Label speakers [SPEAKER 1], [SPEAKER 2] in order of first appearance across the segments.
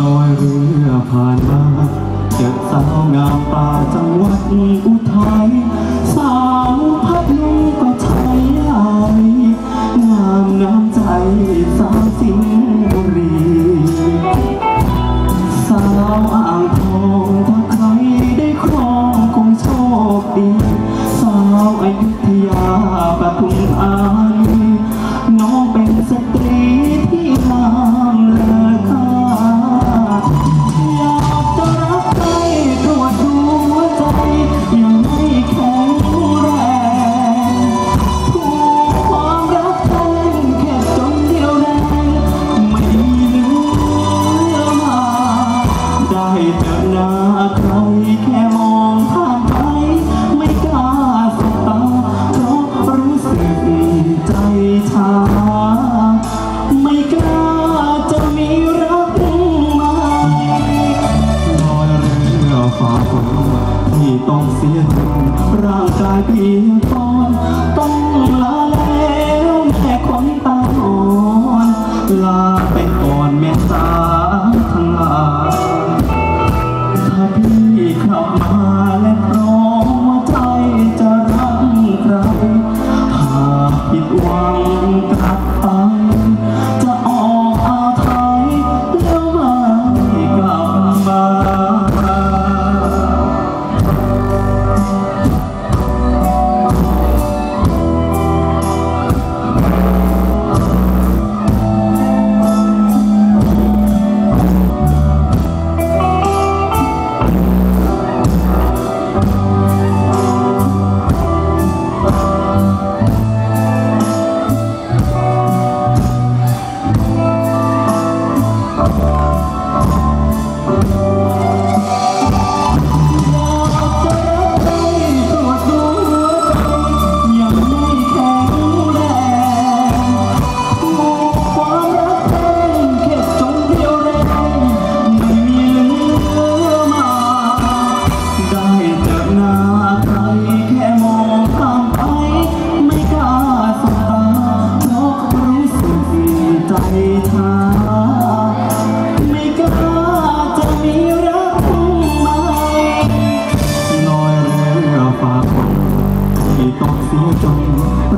[SPEAKER 1] ลอยเรือผ่านมาเจอสาวงามตาจังหวัดอุทัยสาวพัดลุงก็ใช้ยายงามน้ำใจสาวสิงห์บุรี สาวอ่างทองถ้าใครได้ครองคงโชคดี สาวอยุธยาปทุมธา ใครแค่มองผ่านไปไม่กล้าสบตาเพราะรู้สึกใจชา ไม่กล้าจะมีรักใหม่ลอยเรือฝ่าฝนที่ต้องเสียจนร่างกายเพียงตอนต้องลาแล้วแม่คนตาอ่อนลา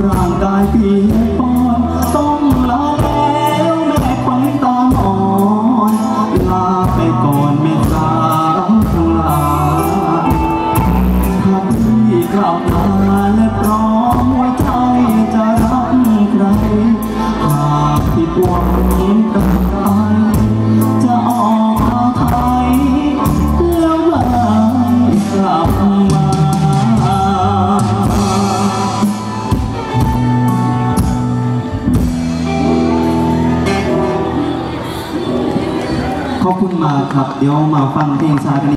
[SPEAKER 1] ร่างกายเพี ขอบคุณมากครับ เดี๋ยวมาฟังเพลงชากัน